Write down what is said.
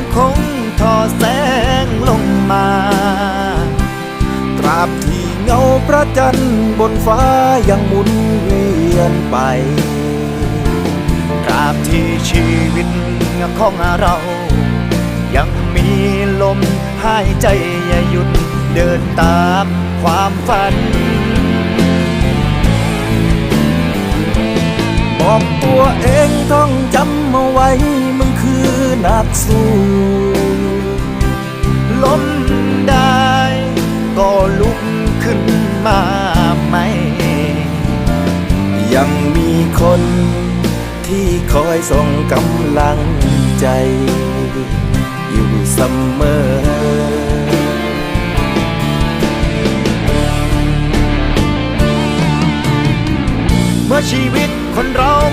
ยังคงทอแสงลงมา ตราบที่เงาพระจันทร์บนฟ้ายังหมุนเวียนไป ตราบที่ชีวิตของเรา ยังมีลมหายใจอย่าหยุดเดินตามความฝันบอกตัวเองท่องักสู้ล้มได้ก็ลุกขึ้นมาใหม่ยังมีคนที่คอยส่งกำลังใจ อยู่เสมอเมื่อชีวิตคนเรา